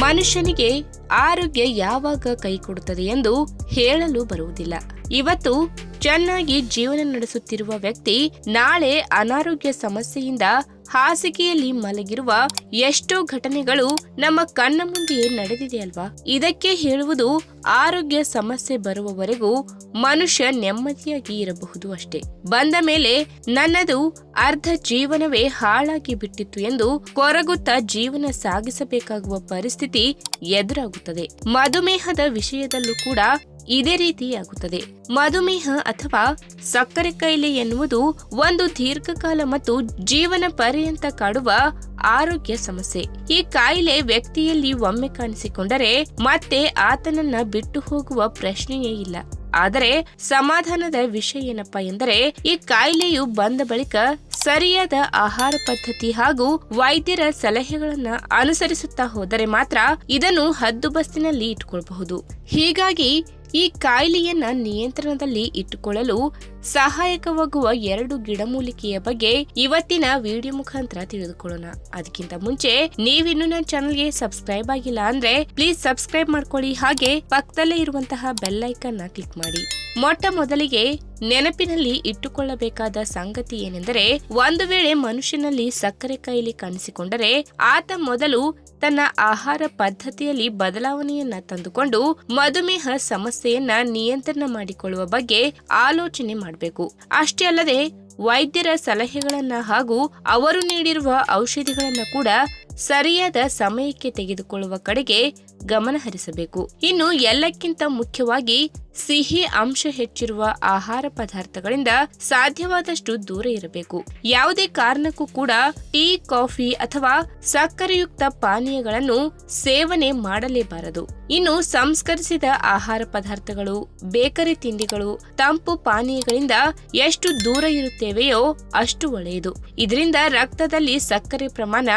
ಮನುಷ್ಯನಿಗೆ ಆರೋಗ್ಯ ಯಾವಾಗ ಕೈ ಕೊಡುತ್ತದೆ ಎಂದು ಹೇಳಲು ಬರುವುದಿಲ್ಲ. ಇವತ್ತು ಚೆನ್ನಾಗಿ ಜೀವನ ನಡೆಸುತ್ತಿರುವ ವ್ಯಕ್ತಿ ನಾಳೆ ಅನಾರೋಗ್ಯ ಸಮಸ್ಯೆಯಿಂದ ಹಾಸಿಗೆಯಲ್ಲಿ ಮಲಗಿರುವ ಎಷ್ಟೋ ಘಟನೆಗಳು ನಮ್ಮ ಕಣ್ಣ ಮುಂದೆಯೇ ನಡೆದಿದೆ ಅಲ್ವಾ? ಇದಕ್ಕೆ ಹೇಳುವುದು ಆರೋಗ್ಯ ಸಮಸ್ಯೆ ಬರುವವರೆಗೂ ಮನುಷ್ಯ ನೆಮ್ಮದಿಯಾಗಿ ಇರಬಹುದು ಅಷ್ಟೇ. ಬಂದ ಮೇಲೆ ನನ್ನದು ಅರ್ಧ ಜೀವನವೇ ಹಾಳಾಗಿ ಬಿಟ್ಟಿತ್ತು ಎಂದು ಕೊರಗುತ್ತಾ ಜೀವನ ಸಾಗಿಸಬೇಕಾಗುವ ಪರಿಸ್ಥಿತಿ ಎದುರಾಗುತ್ತದೆ. ಮಧುಮೇಹದ ವಿಷಯದಲ್ಲೂ ಕೂಡ ಇದೇ ರೀತಿಯಾಗುತ್ತದೆ ಮಧುಮೇಹ ಅಥವಾ ಸಕ್ಕರೆ ಕಾಯಿಲೆ ಎನ್ನುವುದು ಒಂದು ದೀರ್ಘಕಾಲ ಮತ್ತು ಜೀವನ ಪರ್ಯಂತ ಕಾಡುವ ಆರೋಗ್ಯ ಸಮಸ್ಯೆ. ಈ ಕಾಯಿಲೆ ವ್ಯಕ್ತಿಯಲ್ಲಿ ಒಮ್ಮೆ ಕಾಣಿಸಿಕೊಂಡರೆ ಮತ್ತೆ ಆತನನ್ನ ಬಿಟ್ಟು ಹೋಗುವ ಪ್ರಶ್ನೆಯೇ ಇಲ್ಲ. ಆದರೆ ಸಮಾಧಾನದ ವಿಷಯ ಏನಪ್ಪಾ ಎಂದರೆ ಈ ಕಾಯಿಲೆಯು ಬಂದ ಬಳಿಕ ಸರಿಯಾದ ಆಹಾರ ಪದ್ಧತಿ ಹಾಗೂ ವೈದ್ಯರ ಸಲಹೆಗಳನ್ನ ಅನುಸರಿಸುತ್ತಾ ಹೋದರೆ ಮಾತ್ರ ಇದನ್ನು ಹದ್ದುಬಸ್ತಿನಲ್ಲಿ ಇಟ್ಕೊಳ್ಬಹುದು. ಹೀಗಾಗಿ ಈ ಕಾಯಿಲೆಯನ್ನ ನಿಯಂತ್ರಣದಲ್ಲಿ ಇಟ್ಟುಕೊಳ್ಳಲು ಸಹಾಯಕವಾಗುವ ಎರಡು ಗಿಡಮೂಲಿಕೆಯ ಬಗ್ಗೆ ಇವತ್ತಿನ ವಿಡಿಯೋ ಮುಖಾಂತರ ತಿಳಿದುಕೊಳ್ಳೋಣ. ಅದಕ್ಕಿಂತ ಮುಂಚೆ ನೀವಿನ್ನು ನನ್ನ ಚಾನಲ್ಗೆ ಸಬ್ಸ್ಕ್ರೈಬ್ ಆಗಿಲ್ಲ ಅಂದ್ರೆ ಪ್ಲೀಸ್ ಸಬ್ಸ್ಕ್ರೈಬ್ ಮಾಡ್ಕೊಳ್ಳಿ. ಹಾಗೆ ಪಕ್ಕದಲ್ಲೇ ಇರುವಂತಹ ಬೆಲ್ ಐಕನ್ ಕ್ಲಿಕ್ ಮಾಡಿ. ಮೊಟ್ಟ ಮೊದಲಿಗೆ ನೆನಪಿನಲ್ಲಿ ಇಟ್ಟುಕೊಳ್ಳಬೇಕಾದ ಸಂಗತಿ ಏನೆಂದರೆ, ಒಂದು ವೇಳೆ ಮನುಷ್ಯನಲ್ಲಿ ಸಕ್ಕರೆ ಕಾಯಿಲೆ ಕಾಣಿಸಿಕೊಂಡರೆ, ಆತ ಮೊದಲು ತನ್ನ ಆಹಾರ ಪದ್ಧತಿಯಲ್ಲಿ ಬದಲಾವಣೆಯನ್ನ ತಂದುಕೊಂಡು ಮಧುಮೇಹ ಸಮಸ್ಯೆಯನ್ನ ನಿಯಂತ್ರಣ ಮಾಡಿಕೊಳ್ಳುವ ಬಗ್ಗೆ ಆಲೋಚನೆ ಮಾಡಬೇಕು ಅಷ್ಟೇ ಅಲ್ಲದೆ ವೈದ್ಯರ ಸಲಹೆಗಳನ್ನ ಹಾಗೂ ಅವರು ನೀಡಿರುವ ಔಷಧಿಗಳನ್ನ ಕೂಡ ಸರಿಯಾದ ಸಮಯಕ್ಕೆ ತೆಗೆದುಕೊಳ್ಳುವ ಕಡೆಗೆ ಗಮನ ಹರಿಸಬೇಕು. ಇನ್ನು ಎಲ್ಲಕ್ಕಿಂತ ಮುಖ್ಯವಾಗಿ ಸಿಹಿ ಅಂಶ ಹೆಚ್ಚಿರುವ ಆಹಾರ ಪದಾರ್ಥಗಳಿಂದ ಸಾಧ್ಯವಾದಷ್ಟು ದೂರ ಇರಬೇಕು. ಯಾವುದೇ ಕಾರಣಕ್ಕೂ ಕೂಡ ಟೀ, ಕಾಫಿ ಅಥವಾ ಸಕ್ಕರೆಯುಕ್ತ ಪಾನೀಯಗಳನ್ನು ಸೇವನೆ ಮಾಡಲೇಬಾರದು. ಇನ್ನು ಸಂಸ್ಕರಿಸಿದ ಆಹಾರ ಪದಾರ್ಥಗಳು, ಬೇಕರಿ ತಿಂಡಿಗಳು, ತಂಪು ಪಾನೀಯಗಳಿಂದ ಎಷ್ಟು ದೂರ ಇರುತ್ತೇವೆಯೋ ಅಷ್ಟು ಒಳ್ಳೆಯದು. ಇದರಿಂದ ರಕ್ತದಲ್ಲಿ ಸಕ್ಕರೆ ಪ್ರಮಾಣ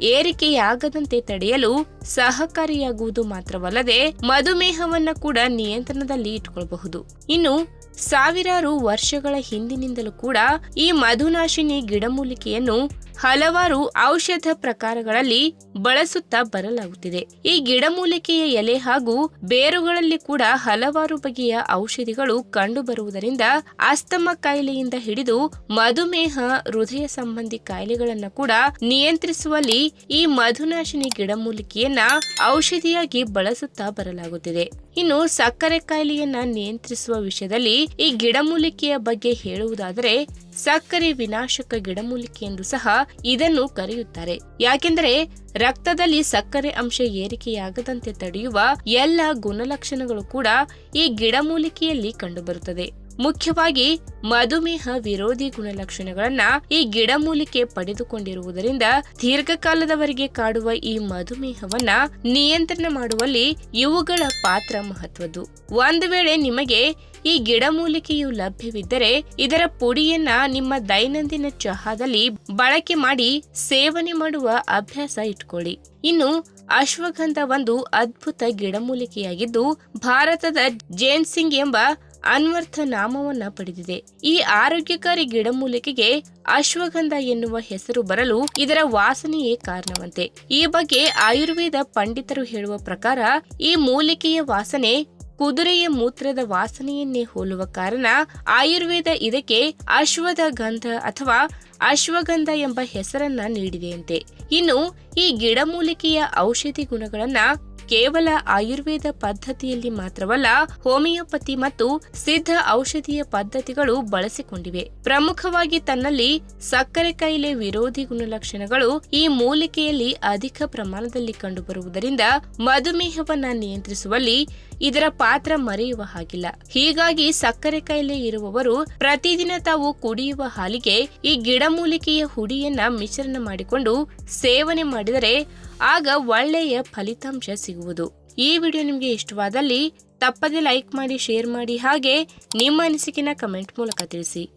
ಏರಿಕೆಯಾಗದಂತೆ ತಡೆಯಲು ಸಹಕಾರಿಯಾಗುವುದು ಮಾತ್ರವಲ್ಲದೆ ಮಧುಮೇಹವನ್ನ ಕೂಡ ನಿಯಂತ್ರಣದಲ್ಲಿ ಇಟ್ಕೊಳ್ಬಹುದು. ಇನ್ನು ಸಾವಿರಾರು ವರ್ಷಗಳ ಹಿಂದಿನಿಂದಲೂ ಕೂಡ ಈ ಮಧುನಾಶಿನಿ ಗಿಡಮೂಲಿಕೆಯನ್ನು ಹಲವಾರು ಔಷಧ ಪ್ರಕಾರಗಳಲ್ಲಿ ಬಳಸುತ್ತಾ ಬರಲಾಗುತ್ತಿದೆ. ಈ ಗಿಡಮೂಲಿಕೆಯ ಎಲೆ ಹಾಗೂ ಬೇರುಗಳಲ್ಲಿ ಕೂಡ ಹಲವಾರು ಬಗೆಯ ಔಷಧಿಗಳು ಕಂಡುಬರುವುದರಿಂದ ಅಸ್ತಮ ಕಾಯಿಲೆಯಿಂದ ಹಿಡಿದು ಮಧುಮೇಹ, ಹೃದಯ ಸಂಬಂಧಿ ಕಾಯಿಲೆಗಳನ್ನು ಕೂಡ ನಿಯಂತ್ರಿಸುವಲ್ಲಿ ಈ ಮಧುನಾಶಿನಿ ಗಿಡಮೂಲಿಕೆಯನ್ನ ಔಷಧಿಯಾಗಿ ಬಳಸುತ್ತಾ ಬರಲಾಗುತ್ತಿದೆ. ಇನ್ನು ಸಕ್ಕರೆ ಕಾಯಿಲೆಯನ್ನ ನಿಯಂತ್ರಿಸುವ ವಿಷಯದಲ್ಲಿ ಈ ಗಿಡಮೂಲಿಕೆಯ ಬಗ್ಗೆ ಹೇಳುವುದಾದರೆ ಸಕ್ಕರೆ ವಿನಾಶಕ ಗಿಡಮೂಲಿಕೆ ಎಂದು ಸಹ ಇದನ್ನು ಕರೆಯುತ್ತಾರೆ. ಯಾಕೆಂದರೆ ರಕ್ತದಲ್ಲಿ ಸಕ್ಕರೆ ಅಂಶ ಏರಿಕೆಯಾಗದಂತೆ ತಡೆಯುವ ಎಲ್ಲ ಗುಣಲಕ್ಷಣಗಳು ಕೂಡ ಈ ಗಿಡಮೂಲಿಕೆಯಲ್ಲಿ ಕಂಡುಬರುತ್ತದೆ. ಮುಖ್ಯವಾಗಿ ಮಧುಮೇಹ ವಿರೋಧಿ ಗುಣಲಕ್ಷಣಗಳನ್ನ ಈ ಗಿಡಮೂಲಿಕೆ ಪಡೆದುಕೊಂಡಿರುವುದರಿಂದ ದೀರ್ಘಕಾಲದವರೆಗೆ ಕಾಡುವ ಈ ಮಧುಮೇಹವನ್ನ ನಿಯಂತ್ರಣ ಮಾಡುವಲ್ಲಿ ಇವುಗಳ ಪಾತ್ರ ಮಹತ್ವದ್ದು. ಒಂದು ವೇಳೆ ನಿಮಗೆ ಈ ಗಿಡಮೂಲಿಕೆಯು ಲಭ್ಯವಿದ್ದರೆ ಇದರ ಪುಡಿಯನ್ನ ನಿಮ್ಮ ದೈನಂದಿನ ಚಹಾದಲ್ಲಿ ಬಳಕೆ ಮಾಡಿ ಸೇವನೆ ಮಾಡುವ ಅಭ್ಯಾಸ ಇಟ್ಕೊಳ್ಳಿ. ಇನ್ನು ಅಶ್ವಗಂಧ ಒಂದು ಅದ್ಭುತ ಗಿಡಮೂಲಿಕೆಯಾಗಿದ್ದು ಭಾರತದ ಜೇನ್ಸಿಂಗ್ ಎಂಬ ಅನ್ವರ್ಥ ನಾಮವನ್ನ ಪಡೆದಿದೆ. ಈ ಆರೋಗ್ಯಕಾರಿ ಗಿಡಮೂಲಿಕೆಗೆ ಅಶ್ವಗಂಧ ಎನ್ನುವ ಹೆಸರು ಬರಲು ಇದರ ವಾಸನೆಯೇ ಕಾರಣವಂತೆ. ಈ ಬಗ್ಗೆ ಆಯುರ್ವೇದ ಪಂಡಿತರು ಹೇಳುವ ಪ್ರಕಾರ ಈ ಮೂಲಿಕೆಯ ವಾಸನೆ ಕುದುರೆಯ ಮೂತ್ರದ ವಾಸನೆಯನ್ನೇ ಹೋಲುವ ಕಾರಣ ಆಯುರ್ವೇದ ಇದಕ್ಕೆ ಅಶ್ವದ ಗಂಧ ಅಥವಾ ಅಶ್ವಗಂಧ ಎಂಬ ಹೆಸರನ್ನ ನೀಡಿದೆಯಂತೆ. ಇನ್ನು ಈ ಗಿಡಮೂಲಿಕೆಯ ಔಷಧಿ ಗುಣಗಳನ್ನ ಕೇವಲ ಆಯುರ್ವೇದ ಪದ್ಧತಿಯಲ್ಲಿ ಮಾತ್ರವಲ್ಲ, ಹೋಮಿಯೋಪತಿ ಮತ್ತು ಸಿದ್ಧ ಔಷಧೀಯ ಪದ್ಧತಿಗಳು ಬಳಸಿಕೊಂಡಿವೆ. ಪ್ರಮುಖವಾಗಿ ತನ್ನಲ್ಲಿ ಸಕ್ಕರೆ ಕಾಯಿಲೆ ವಿರೋಧಿ ಗುಣಲಕ್ಷಣಗಳು ಈ ಮೂಲಿಕೆಯಲ್ಲಿ ಅಧಿಕ ಪ್ರಮಾಣದಲ್ಲಿ ಕಂಡುಬರುವುದರಿಂದ ಮಧುಮೇಹವನ್ನ ನಿಯಂತ್ರಿಸುವಲ್ಲಿ ಇದರ ಪಾತ್ರ ಮರೆಯುವ ಹಾಗಿಲ್ಲ. ಹೀಗಾಗಿ ಸಕ್ಕರೆ ಕಾಯಿಲೆ ಇರುವವರು ಪ್ರತಿದಿನ ತಾವು ಕುಡಿಯುವ ಹಾಲಿಗೆ ಈ ಗಿಡಮೂಲಿಕೆಯ ಹುಡಿಯನ್ನ ಮಿಶ್ರಣ ಮಾಡಿಕೊಂಡು ಸೇವನೆ ಮಾಡಿದರೆ ಆಗ ಒಳ್ಳೆಯ ಫಲಿತಾಂಶ ಸಿಗುವುದು. ಈ ವಿಡಿಯೋ ನಿಮಗೆ ಇಷ್ಟವಾದಲ್ಲಿ ತಪ್ಪದೆ ಲೈಕ್ ಮಾಡಿ, ಶೇರ್ ಮಾಡಿ ಹಾಗೆ ನಿಮ್ಮ ಅನಿಸಿಕೆನ ಕಮೆಂಟ್ ಮೂಲಕ ತಿಳಿಸಿ.